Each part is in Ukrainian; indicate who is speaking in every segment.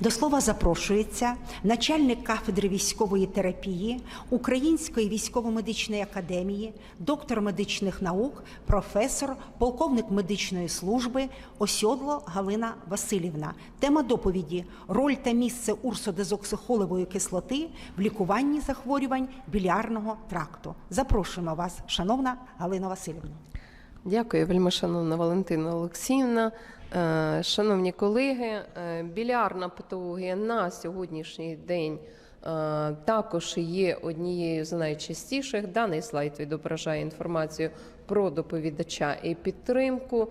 Speaker 1: До слова запрошується начальник кафедри військової терапії Української військово-медичної академії, доктор медичних наук, професор, полковник медичної служби Осьодло Галина Васильівна. Тема доповіді: роль та місце урсодезоксихолевої кислоти в лікуванні захворювань біліарного тракту. Запрошуємо вас, шановна Галина Васильівна.
Speaker 2: Дякую, вельми шановна Валентина Олексіївна. Е, Шановні колеги, е, білярна патологія на сьогоднішній день е, також є однією з найчастіших. Даний слайд відображає інформацію про доповідача і підтримку.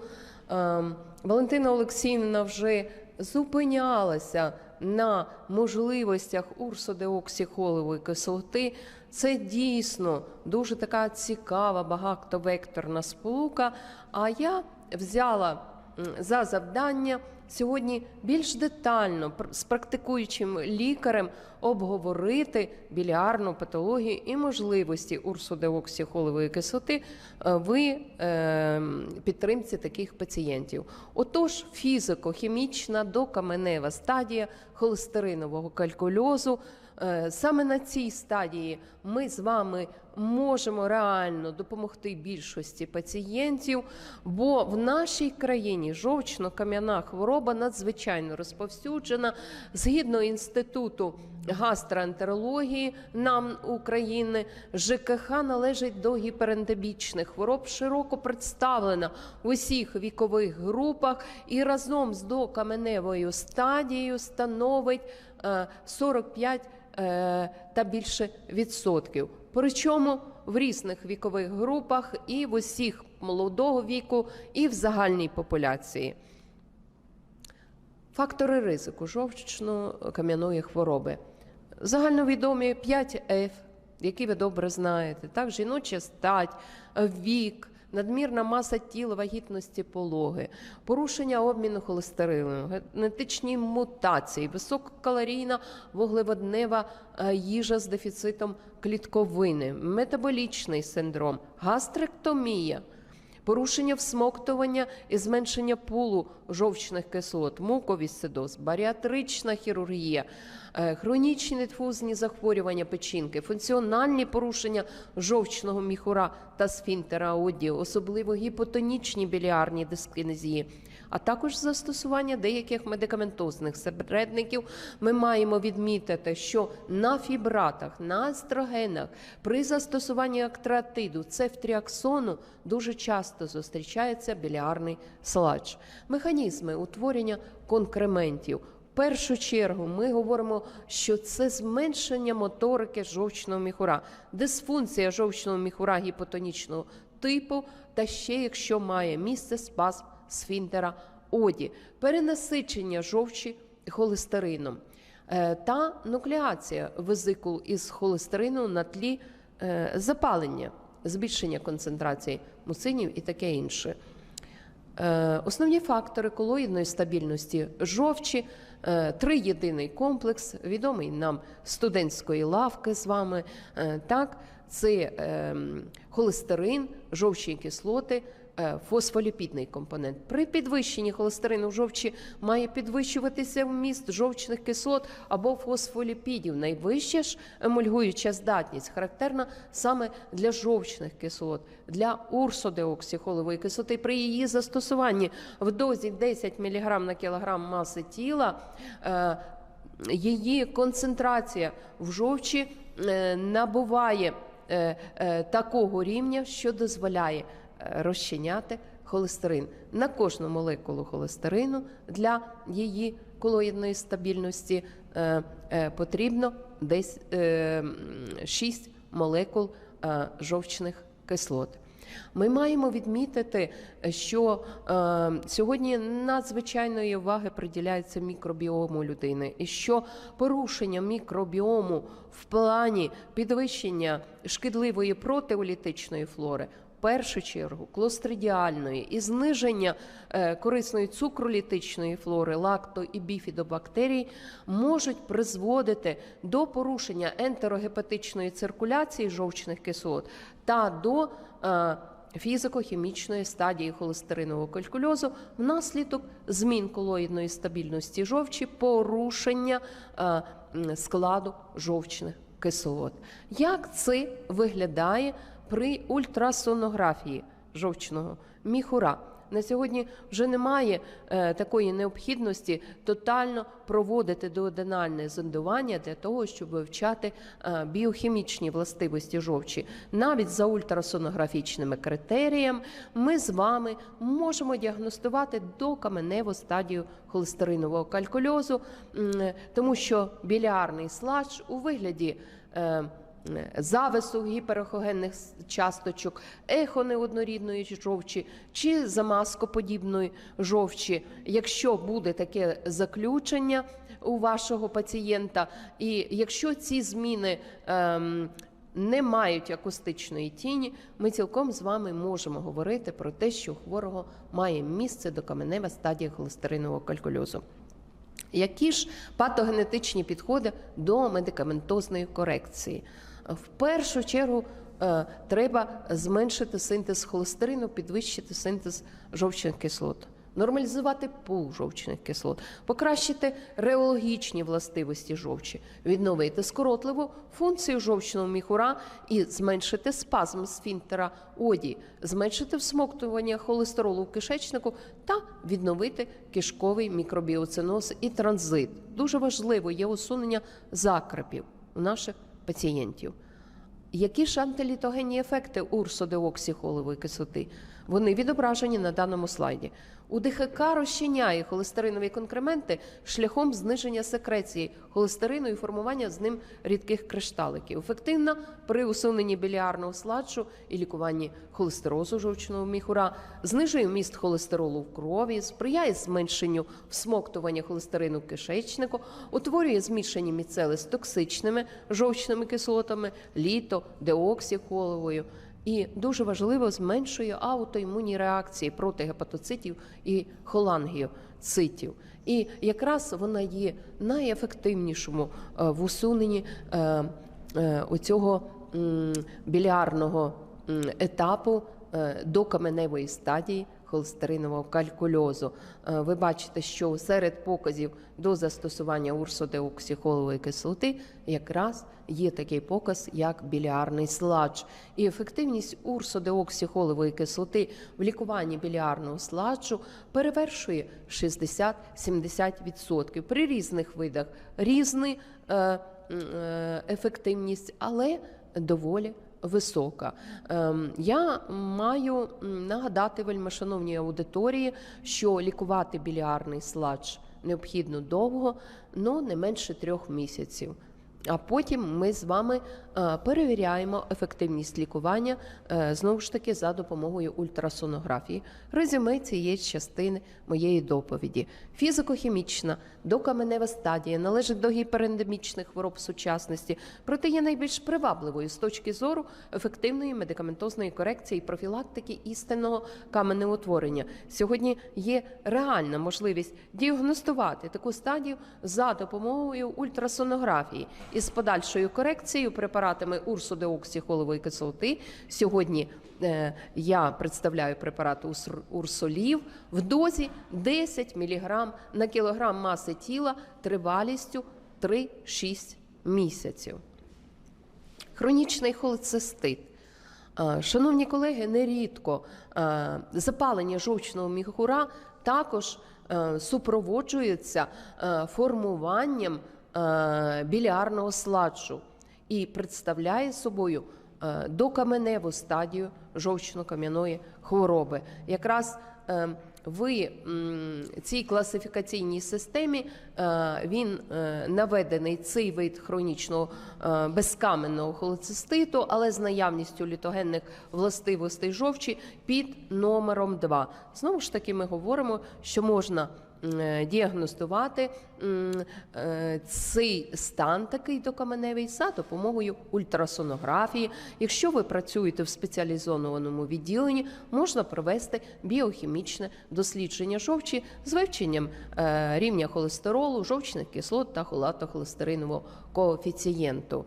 Speaker 2: Валентина Олексіївна вже зупинялася на можливостях урсодеоксихолової кислоти. Це дійсно дуже така цікава, багатовекторна сполука. А я взяла за завдання сьогодні більш детально з практикуючим лікарем обговорити біліарну патологію і можливості урсодеоксихолової кислоти е, в е, підтримці таких пацієнтів. Отож, фізико-хімічна докаменева стадія холестеринового калькульозу. Е, Саме на цій стадії ми з вами можемо реально допомогти більшості пацієнтів, бо в нашій країні жовчно-кам'яна хвороба надзвичайно розповсюджена. Згідно інституту гастроентерології нам України, ЖКХ належить до гіперендемічних хвороб, широко представлена в усіх вікових групах і разом з докаменевою стадією становить е, 45 е, та більше відсотків. Причому в різних вікових групах і в усіх молодого віку, і в загальній популяції. Фактори ризику жовчно-кам'яної хвороби. Загальновідомі 5F, які ви добре знаєте, так, жіноча стать, вік, надмірна маса тіла, вагітності пологи, порушення обміну холестерину, генетичні мутації, висококалорійна вуглеводнева е, їжа з дефіцитом клітковини, метаболічний синдром, гастректомія. Порушення всмоктування і зменшення пулу жовчних кислот, муковісцидоз, баріатрична хірургія, е, хронічні дифузні захворювання печінки, функціональні порушення жовчного міхура та сфінтера оді, особливо гіпотонічні біліарні дискінезії, а також застосування деяких медикаментозних середників. Ми маємо відмітити, що на фібратах, на естрогенах, при застосуванні актратиду, цефтріаксону дуже часто зустрічається біліарний слач. Механізми утворення конкрементів. В першу чергу ми говоримо, що це зменшення моторики жовчного міхура, дисфункція жовчного міхура гіпотонічного типу, та ще якщо має місце спазм сфінтера оді, перенасичення жовчі холестерином е, та нуклеація везикул із холестерину на тлі е, запалення, збільшення концентрації муцинів і таке інше. Е, Основні фактори колоїдної стабільності жовчі, триєдиний комплекс, відомий нам студентської лавки з вами. Так, це е, холестерин, жовчі кислоти, фосфоліпідний компонент. При підвищенні холестерину в жовчі має підвищуватися вміст жовчних кислот або фосфоліпідів. Найвища ж емульгуюча здатність характерна саме для жовчних кислот, для урсодеоксихолової кислоти. При її застосуванні в дозі 10 мг на кілограм маси тіла. е, Її концентрація в жовчі е, набуває е, е, такого рівня, що дозволяє е, розчиняти холестерин. На кожну молекулу холестерину для її колоїдної стабільності е, е, потрібно десь е, 6 молекул е, жовчних кислот. Ми маємо відмітити, що е, сьогодні надзвичайної уваги приділяється мікробіому людини, і що порушення мікробіому в плані підвищення шкідливої протеолітичної флори. Першу чергу клостридіальної і зниження е, корисної цукролітичної флори, лакто і біфідобактерій можуть призводити до порушення ентерогепатичної циркуляції жовчних кислот та до е, фізико-хімічної стадії холестеринового калькульозу внаслідок змін колоїдної стабільності жовчі, порушення е, складу жовчних кислот. Як це виглядає при ультрасонографії жовчного міхура? На сьогодні вже немає е, такої необхідності тотально проводити дуоденальне зондування для того, щоб вивчати е, біохімічні властивості жовчі. Навіть за ультрасонографічними критеріями ми з вами можемо діагностувати докаменеву стадію холестеринового калькульозу, м, тому що білярний сладж у вигляді. е, завису гіперехогенних с- часточок, ехонеоднорідної жовчі чи замаскоподібної жовчі. Якщо буде таке заключення у вашого пацієнта, і якщо ці зміни ем, не мають акустичної тіні, ми цілком з вами можемо говорити про те, що у хворого має місце докаменева стадія холестеринового калькульозу. Які ж патогенетичні підходи до медикаментозної корекції? В першу чергу е, треба зменшити синтез холестерину, підвищити синтез жовчних кислот, нормалізувати пул жовчних кислот, покращити реологічні властивості жовчі, відновити скоротливу функцію жовчного міхура і зменшити спазм сфінктера оді, зменшити всмоктування холестеролу в кишечнику та відновити кишковий мікробіоциноз і транзит. Дуже важливо є усунення закрепів у наших пацієнтів. Які ж антилітогенні ефекти урсодеоксихолової кислоти? Вони відображені на даному слайді. У ДХК розчиняє холестеринові конкременти шляхом зниження секреції холестерину і формування з ним рідких кришталиків. Ефективна при усуненні біліарного сладжу і лікуванні холестерозу жовчного міхура, знижує вміст холестеролу в крові, сприяє зменшенню всмоктування холестерину в кишечнику, утворює змішані міцели з токсичними жовчними кислотами, літо, деоксихоловою. І дуже важливо зменшує аутоімунні реакції проти гепатоцитів і холангіоцитів. І якраз вона є найефективнішому е, в усуненні е, е, оцього білярного етапу до каменевої стадії холестеринового калькульозу. Е, Ви бачите, що серед показів до застосування урсодеоксихолової кислоти якраз є такий показ, як біліарний сладж. І ефективність урсодеоксихолової кислоти в лікуванні біліарного сладжу перевершує 60-70%. При різних видах різна е, е, ефективність, але доволі висока. Ем, Я маю нагадати вельмишановній аудиторії, що лікувати біліарний сладж необхідно довго, ну не менше трьох місяців. А потім ми з вами е, перевіряємо ефективність лікування е, знову ж таки за допомогою ультрасонографії. Резюме цієї частини моєї доповіді. Фізико-хімічна докаменева стадія належить до гіперендемічних хвороб сучасності, проте є найбільш привабливою з точки зору ефективної медикаментозної корекції і профілактики істинного каменеутворення. Сьогодні є реальна можливість діагностувати таку стадію за допомогою ультрасонографії із подальшою корекцією препаратами урсодеоксихолової кислоти. Сьогодні е, я представляю препарат урсолів в дозі 10 мг на кілограм маси тіла тривалістю 3-6 місяців. Хронічний холецистит. Е, Шановні колеги, нерідко е, запалення жовчного міхура також е, супроводжується формуванням е, біліарного сладжу і представляє собою е, докаменеву стадію жовчно-кам'яної хвороби. Якраз е, в цій класифікаційній системі він наведений цей вид хронічного безкаменного холециститу, але з наявністю літогенних властивостей жовчі під номером 2. Знову ж таки, ми говоримо, що можна діагностувати е, цей стан такий докаменевий за допомогою ультрасонографії. Якщо ви працюєте в спеціалізованому відділенні, можна провести біохімічне дослідження жовчі з вивченням е, рівня холестеролу, жовчних кислот та холатохолестеринового коефіцієнту.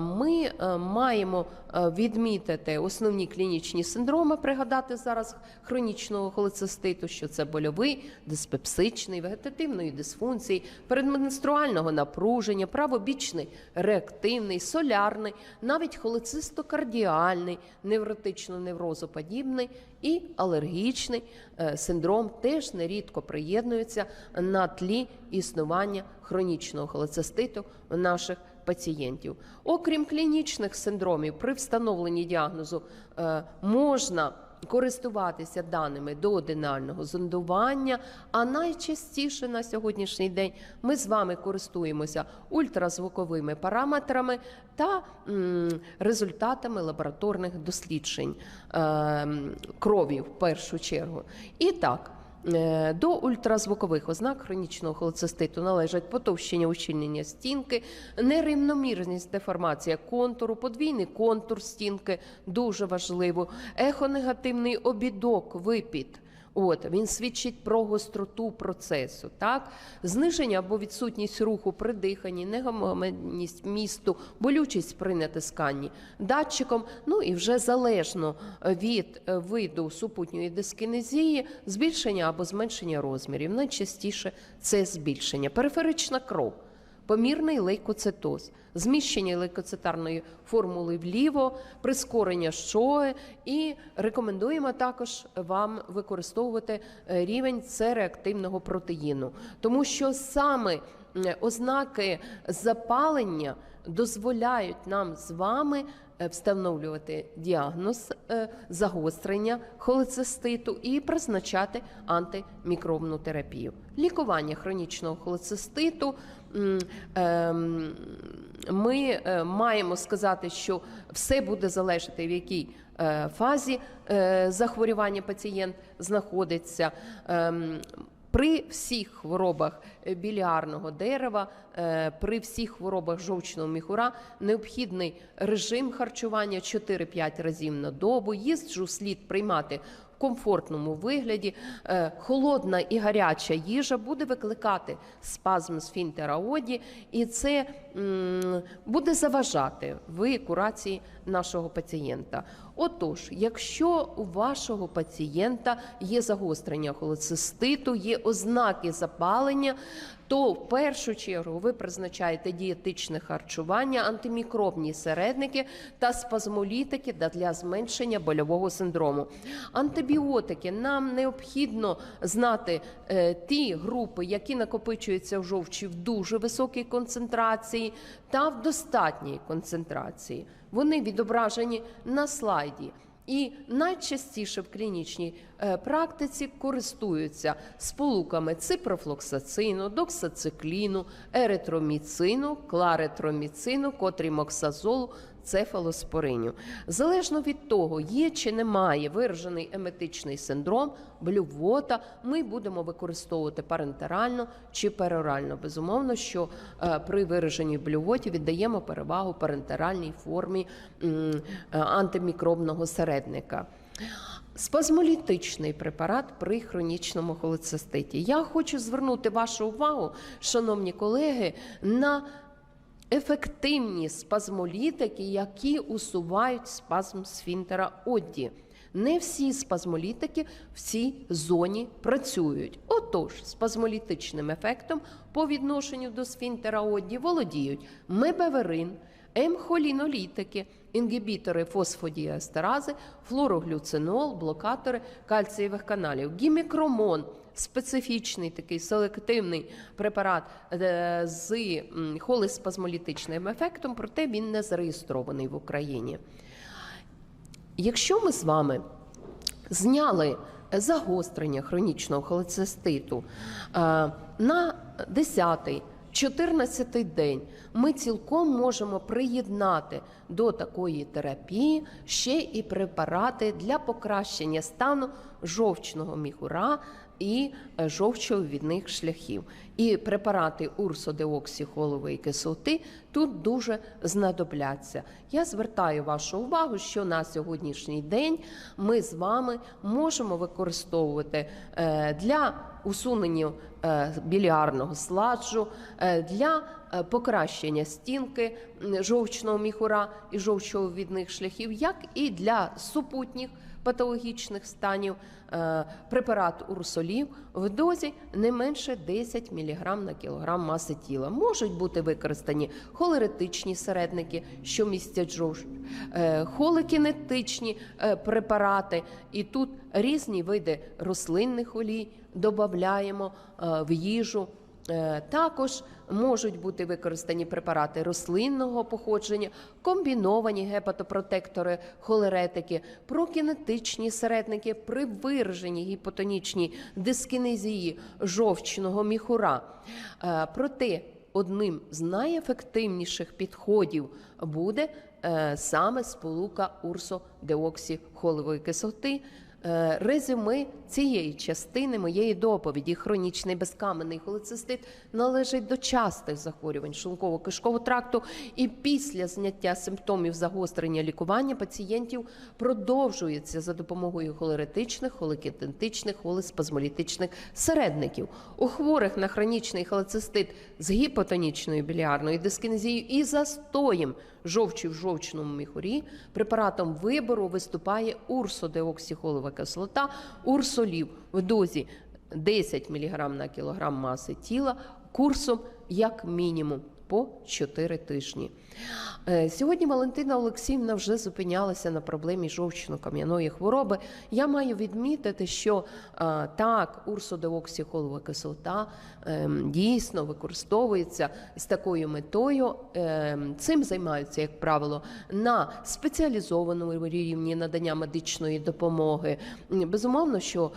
Speaker 2: Ми е, маємо е, відмітити основні клінічні синдроми, пригадати зараз хронічного холециститу, що це больовий, диспепсичний, вегетативної дисфункції, передменструального напруження, правобічний, реактивний, солярний, навіть холецистокардіальний, невротично-неврозоподібний і алергічний е, синдром теж нерідко приєднуються на тлі існування хронічного холециститу у наших пацієнтів. Окрім клінічних синдромів, при встановленні діагнозу е, можна користуватися даними доодинального зондування, а найчастіше на сьогоднішній день ми з вами користуємося ультразвуковими параметрами та результатами лабораторних досліджень е, крові в першу чергу. І так. Е, До ультразвукових ознак хронічного холециститу належать потовщення ущільнення стінки, нерівномірність деформація контуру, подвійний контур стінки дуже важливо, ехонегативний обідок, випід. От він свідчить про гостроту процесу, так зниження або відсутність руху при диханні, негомогенність місту, болючість при натисканні датчиком. Ну і вже залежно від виду супутньої дискінезії, збільшення або зменшення розмірів. Найчастіше це збільшення. Периферична кров. Помірний лейкоцитоз, зміщення лейкоцитарної формули вліво, прискорення щоги і рекомендуємо також вам використовувати е, рівень С-реактивного протеїну, тому що саме ознаки запалення дозволяють нам з вами е, встановлювати діагноз е, загострення холециститу і призначати антимікробну терапію. Лікування хронічного холециститу ми е, маємо сказати, що все буде залежати в якій е, фазі е, захворювання пацієнт знаходиться. Ем, При всіх хворобах біліарного дерева, при всіх хворобах жовчного міхура необхідний режим харчування 4-5 разів на добу. Їжу слід приймати комфортному вигляді. Е, Холодна і гаряча їжа буде викликати спазм сфінктера оді, і це буде заважати в курації нашого пацієнта. Отож, якщо у вашого пацієнта є загострення холециститу, є ознаки запалення, то в першу чергу ви призначаєте дієтичне харчування, антимікробні середники та спазмолітики для зменшення больового синдрому. Антибіотики нам необхідно знати е, ті групи, які накопичуються в жовчі в дуже високій концентрації та в достатній концентрації. Вони відображені на слайді. І найчастіше в клінічній е, практиці користуються сполуками ципрофлоксацину, доксацикліну, еритроміцину, кларетроміцину, котрімоксазолу, цефалоспориню. Залежно від того, є чи немає виражений еметичний синдром, блювота, ми будемо використовувати парентерально чи перорально. Безумовно, що е, при вираженні блювоті віддаємо перевагу парентеральній формі е, антимікробного середника. Спазмолітичний препарат при хронічному холециститі. Я хочу звернути вашу увагу, шановні колеги, на ефективні спазмолітики, які усувають спазм сфінктера Одді. Не всі спазмолітики в цій зоні працюють. Отож, спазмолітичним ефектом по відношенню до сфінктера Одді володіють мебеверин, емхолінолітики, інгібітори фосфодіестерази, флороглюцинол, блокатори кальцієвих каналів, гімікромон специфічний такий селективний препарат е, з холеспазмолітичним ефектом, проте він не зареєстрований в Україні. Якщо ми з вами зняли загострення хронічного холециститу е, на 10-й-14 день ми цілком можемо приєднати до такої терапії ще і препарати для покращення стану жовчного міхура і е, жовчовідних шляхів. І препарати урсодеоксихолової кислоти тут дуже знадобляться. Я звертаю вашу увагу, що на сьогоднішній день ми з вами можемо використовувати е, для усунення е, біліарного сладжу, для покращення стінки жовчного міхура і жовчовідних шляхів, як і для супутніх патологічних станів е, препарат урсолів в дозі не менше 10 мг на кілограм маси тіла. Можуть бути використані холеретичні середники, що містять жовч, е, холекінетичні е, препарати, і тут різні види рослинних олій додаємо в їжу. Е, Також можуть бути використані препарати рослинного походження, комбіновані гепатопротектори, холеретики, прокінетичні середники при вираженій гіпотонічній дискінезії жовчного міхура. Е, Проте одним з найефективніших підходів буде е, саме сполука урсодеоксихолової кислоти. Е, Резюме цієї частини моєї доповіді хронічний безкаменний холецистит належить до частих захворювань шлунково-кишкового тракту, і після зняття симптомів загострення лікування пацієнтів продовжується за допомогою холеретичних, холекітентичних, холеспазмолітичних середників. У хворих на хронічний холецистит з гіпотонічною біліарною дискінезією і застоєм жовчі в жовчному міхурі. Препаратом вибору виступає урсодеоксихолова кислота, урсолів. В дозі 10 мг на кілограм маси тіла курсом як мінімум по 4 тижні. Е, Сьогодні Валентина Олексіївна вже зупинялася на проблемі жовчно-кам'яної хвороби. Я маю відмітити, що е, так, урсодеоксихолова кислота е, дійсно використовується з такою метою. Цим займаються, як правило, на спеціалізованому рівні надання медичної допомоги. Безумовно, що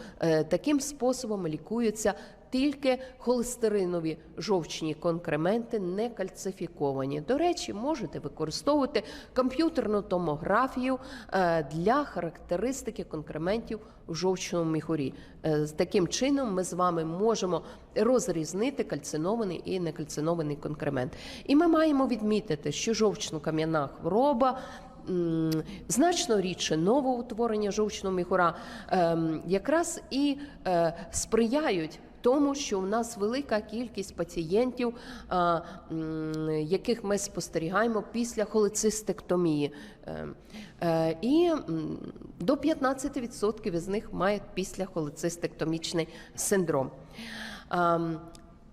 Speaker 2: таким способом лікуються тільки холестеринові жовчні конкременти не кальцифіковані. До речі, можете використовувати комп'ютерну томографію е, для характеристики конкрементів в жовчному міхурі. Е, Таким чином ми з вами можемо розрізнити кальцинований і некальцинований конкремент. І ми маємо відмітити, що жовчно-кам'яна хвороба. Значно рідше новоутворення жовчного міхура ем, якраз і е, сприяють тому, що у нас велика кількість пацієнтів, яких ми спостерігаємо після холецистектомії. Е, е, І до 15% із них мають післяхолецистектомічний синдром.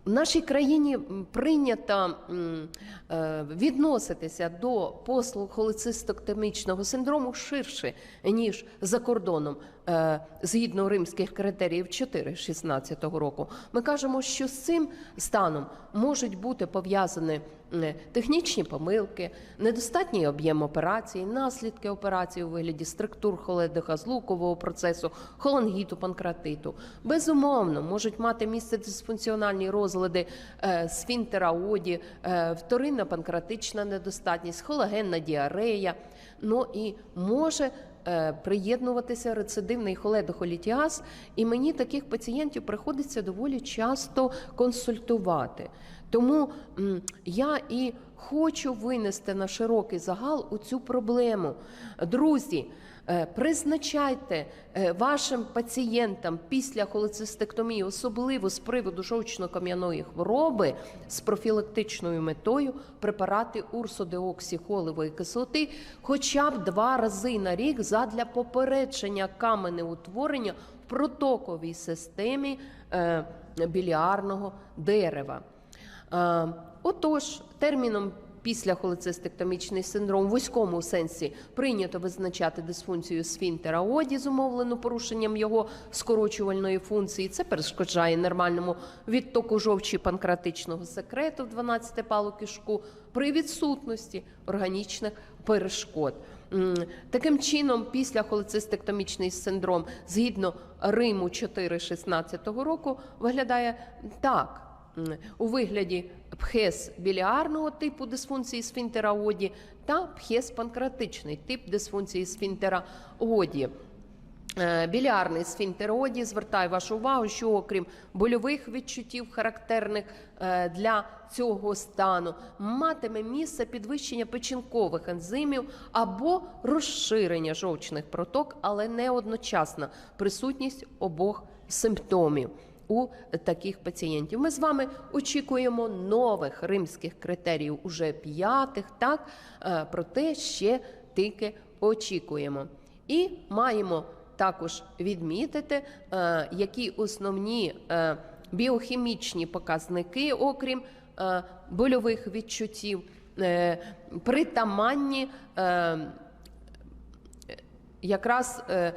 Speaker 2: В нашій країні прийнято е, відноситися до послуг холецистектомічного синдрому ширше, ніж за кордоном, е, згідно римських критеріїв 4 16 року. Ми кажемо, що з цим станом можуть бути пов'язані технічні помилки, недостатній об'єм операції, наслідки операції у вигляді структур холедохазлукового процесу, холангіту, панкратиту. Безумовно, можуть мати місце дисфункціональні розлади е, сфінктера оді, е, вторинна панкратична недостатність, холагенна діарея. Ну і може е, приєднуватися рецидивний холедохолітіаз, і мені таких пацієнтів приходиться доволі часто консультувати. Тому я і хочу винести на широкий загал у цю проблему. Друзі, е, призначайте е, вашим пацієнтам після холецистектомії, особливо з приводу жовчно-кам'яної хвороби, з профілактичною метою препарати урсодеоксихолової кислоти хоча б два рази на рік задля попередження каменеутворення в протоковій системі е, біліарного дерева. Е, Отож, терміном після холецистектомічний синдром в вузькому сенсі прийнято визначати дисфункцію сфінктера оді, зумовлену порушенням його скорочувальної функції. Це перешкоджає нормальному відтоку жовчі панкратичного секрету в 12-палу кишку при відсутності органічних перешкод. Таким чином, після холецистектомічний синдром, згідно Риму 4.16 року, виглядає так. У вигляді пхес біліарного типу дисфункції сфінктера оді та пхес панкратичний тип дисфункції сфінктера оді. Е, Білярний сфінктероді звертаю вашу увагу, що окрім больових відчуттів, характерних е, для цього стану, матиме місце підвищення печінкових ензимів або розширення жовчних проток, але не одночасна присутність обох симптомів. У таких пацієнтів ми з вами очікуємо нових римських критеріїв, уже п'ятих, так Е, проте ще тільки очікуємо. І маємо також відмітити, е, які основні е, біохімічні показники, окрім больових відчуттів, притаманні. Якраз е,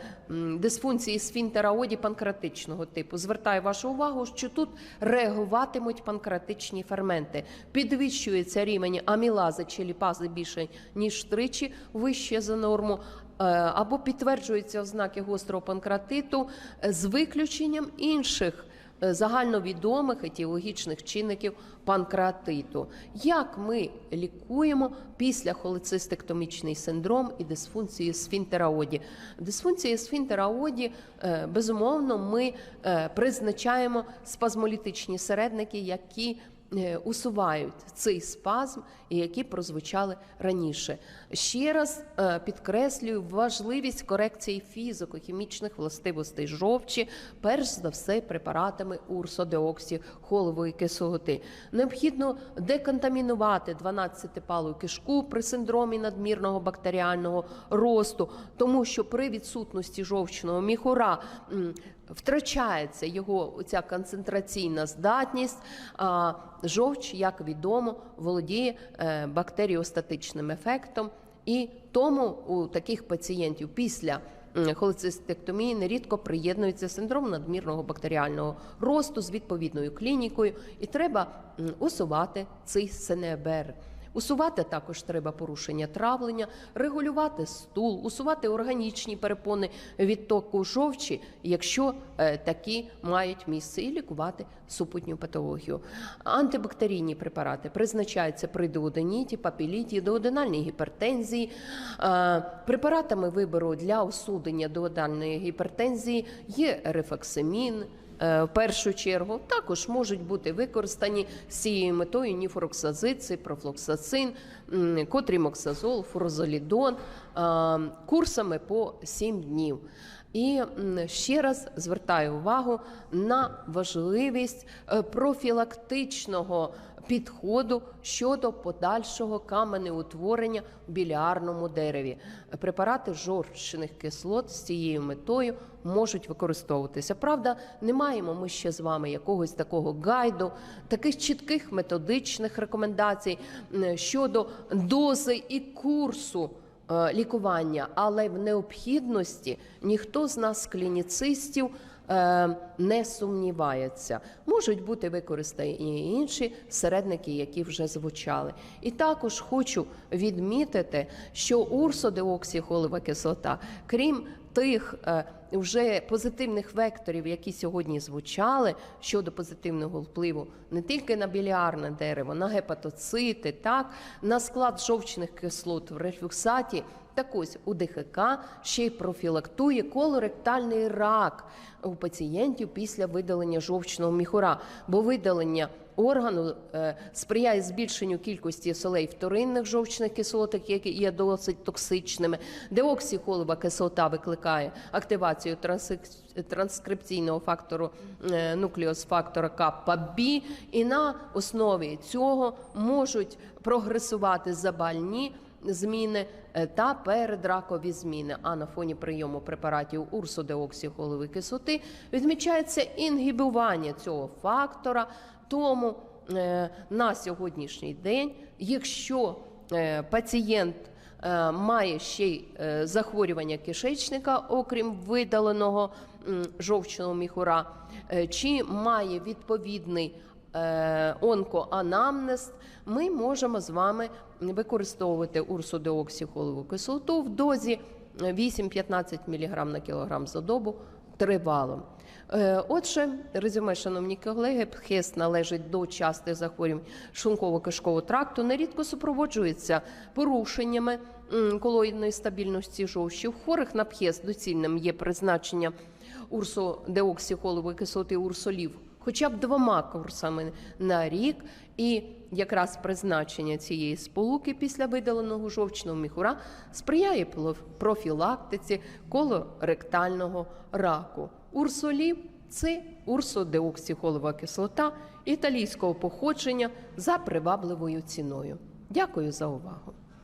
Speaker 2: дисфункції сфінтера оді панкратичного типу. Звертаю вашу увагу, що тут реагуватимуть панкратичні ферменти. Підвищується рівень амілази чи ліпази більше ніж тричі вище за норму. е, Або підтверджуються ознаки гострого панкратиту е, з виключенням інших загальновідомих етіологічних чинників панкреатиту. Як ми лікуємо після холецистектомічний синдром і дисфункції сфінтера оді? Дисфункції сфінтера оді, е, безумовно, ми е, призначаємо спазмолітичні середники, які усувають цей спазм, які прозвучали раніше. Ще раз е, підкреслюю важливість корекції фізико-хімічних властивостей жовчі, перш за все препаратами урсодеоксихолової кислоти. Необхідно деконтамінувати 12-палу кишку при синдромі надмірного бактеріального росту, тому що при відсутності жовчного міхура втрачається його ця концентраційна здатність. А жовч, як відомо, володіє е, бактеріостатичним ефектом, і тому у таких пацієнтів після холецистектомії нерідко приєднується синдром надмірного бактеріального росту з відповідною клінікою, і треба усувати цей СНБР. Усувати також треба порушення травлення, регулювати стул, усувати органічні перепони відтоку жовчі, якщо е, такі мають місце, і лікувати супутню патологію. Антибактерійні препарати призначаються при дуоденіті, папіліті, дуоденальній гіпертензії. Е, препаратами вибору для усунення дуоденальної гіпертензії є рефаксимін, в першу чергу також можуть бути використані з цією метою ніфороксазици, профлоксацин, котрімоксазол, фурозолідон е, курсами по 7 днів. І ще раз звертаю увагу на важливість е, профілактичного підходу щодо подальшого каменеутворення в біліарному дереві. Препарати жорчних кислот з цією метою можуть використовуватися. Правда, не маємо ми ще з вами якогось такого гайду, таких чітких методичних рекомендацій щодо дози і курсу е, лікування, але в необхідності ніхто з нас, клініцистів, не сумнівається. Можуть бути використані інші середники, які вже звучали. І також хочу відмітити, що урсодеоксихолова кислота, крім тих е, вже позитивних векторів, які сьогодні звучали щодо позитивного впливу не тільки на біліарне дерево, на гепатоцити, так на склад жовчних кислот в рефлюксаті. Так ось у ДХК ще й профілактує колоректальний рак у пацієнтів після видалення жовчного міхура, бо видалення органу е, сприяє збільшенню кількості солей вторинних жовчних кислоток, які є досить токсичними. Деоксихолова кислота викликає активацію транскрипційного фактору е, нуклеосфактора капа-Б, і на основі цього можуть прогресувати забальні зміни е, та передракові зміни. А на фоні прийому препаратів урсодеоксихолової кислоти відмічається інгібування цього фактора. Тому е, на сьогоднішній день, якщо е, пацієнт має ще й захворювання кишечника, окрім видаленого жовчного міхура, чи має відповідний онкоанамнез, ми можемо з вами використовувати урсодеоксихолову кислоту в дозі 8-15 мг на кілограм за добу тривало. Е, Отже, резюме, шановні колеги, ПХЕС належить до частих захворювань шлунково-кишкового тракту, нерідко супроводжується порушеннями колоїдної стабільності жовчі. У хворих на ПХЕС доцільним є призначення урсодеоксихолової кислоти урсолів хоча б двома курсами на рік, і якраз призначення цієї сполуки після видаленого жовчного міхура сприяє профілактиці колоректального раку. Урсолів це урсодеоксихолова кислота італійського походження за привабливою ціною. Дякую за увагу.